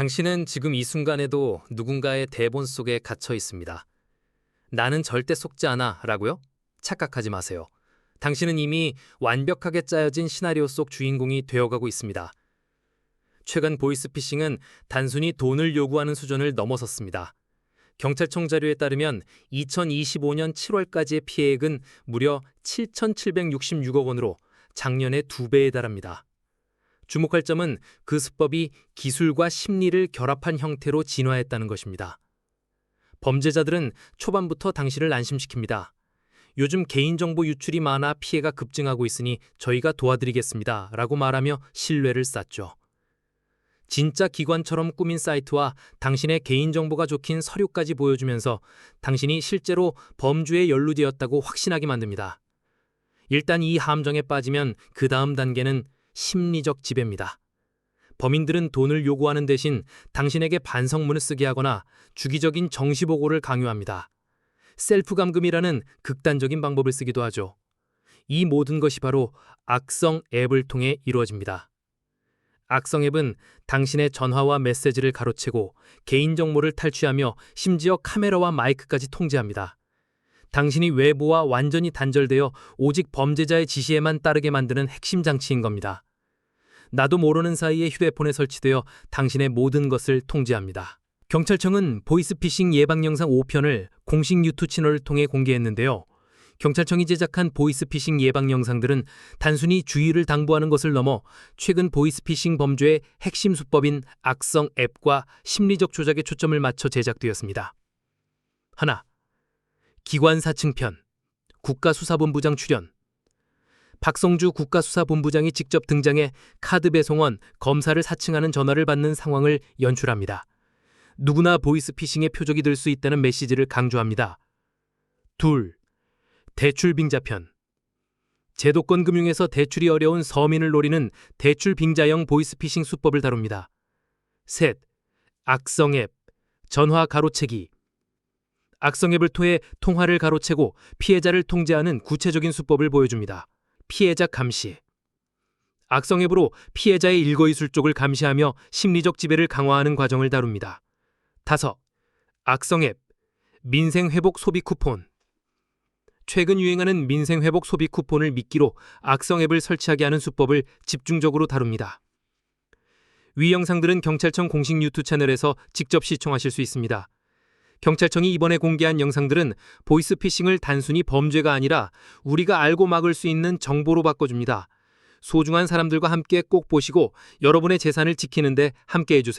당신은 지금 이 순간에도 누군가의 대본 속에 갇혀 있습니다. 나는 절대 속지 않아 라고요? 착각하지 마세요. 당신은 이미 완벽하게 짜여진 시나리오 속 주인공이 되어가고 있습니다. 최근 보이스피싱은 단순히 돈을 요구하는 수준을 넘어섰습니다. 경찰청 자료에 따르면 2025년 7월까지의 피해액은 무려 7,766억 원으로 작년의 두 배에 달합니다. 주목할 점은 그 수법이 기술과 심리를 결합한 형태로 진화했다는 것입니다. 범죄자들은 초반부터 당신을 안심시킵니다. 요즘 개인정보 유출이 많아 피해가 급증하고 있으니 저희가 도와드리겠습니다. 라고 말하며 신뢰를 쌓죠. 진짜 기관처럼 꾸민 사이트와 당신의 개인정보가 적힌 서류까지 보여주면서 당신이 실제로 범주에 연루되었다고 확신하게 만듭니다. 일단 이 함정에 빠지면 그 다음 단계는 심리적 지배입니다. 범인들은 돈을 요구하는 대신 당신에게 반성문을 쓰게 하거나 주기적인 정시보고를 강요합니다. 셀프 감금이라는 극단적인 방법을 쓰기도 하죠. 이 모든 것이 바로 악성 앱을 통해 이루어집니다. 악성 앱은 당신의 전화와 메시지를 가로채고 개인정보를 탈취하며 심지어 카메라와 마이크까지 통제합니다. 당신이 외부와 완전히 단절되어 오직 범죄자의 지시에만 따르게 만드는 핵심 장치인 겁니다. 나도 모르는 사이에 휴대폰에 설치되어 당신의 모든 것을 통제합니다. 경찰청은 보이스피싱 예방 영상 5편을 공식 유튜브 채널을 통해 공개했는데요. 경찰청이 제작한 보이스피싱 예방 영상들은 단순히 주의를 당부하는 것을 넘어 최근 보이스피싱 범죄의 핵심 수법인 악성 앱과 심리적 조작에 초점을 맞춰 제작되었습니다. 하나, 기관 사칭편, 국가수사본부장 출연. 박성주 국가수사본부장이 직접 등장해 카드 배송원, 검사를 사칭하는 전화를 받는 상황을 연출합니다. 누구나 보이스피싱의 표적이 될 수 있다는 메시지를 강조합니다. 둘, 대출 빙자편. 제도권 금융에서 대출이 어려운 서민을 노리는 대출 빙자형 보이스피싱 수법을 다룹니다. 셋, 악성 앱, 전화 가로채기. 악성 앱을 통해 통화를 가로채고 피해자를 통제하는 구체적인 수법을 보여줍니다. 피해자 감시. 악성 앱으로 피해자의 일거이술족을 감시하며 심리적 지배를 강화하는 과정을 다룹니다. 다섯, 악성 앱, 민생 회복 소비 쿠폰. 최근 유행하는 민생 회복 소비 쿠폰을 미끼로 악성 앱을 설치하게 하는 수법을 집중적으로 다룹니다. 위 영상들은 경찰청 공식 유튜브 채널에서 직접 시청하실 수 있습니다. 경찰청이 이번에 공개한 영상들은 보이스피싱을 단순히 범죄가 아니라 우리가 알고 막을 수 있는 정보로 바꿔줍니다. 소중한 사람들과 함께 꼭 보시고 여러분의 재산을 지키는데 함께 해주세요.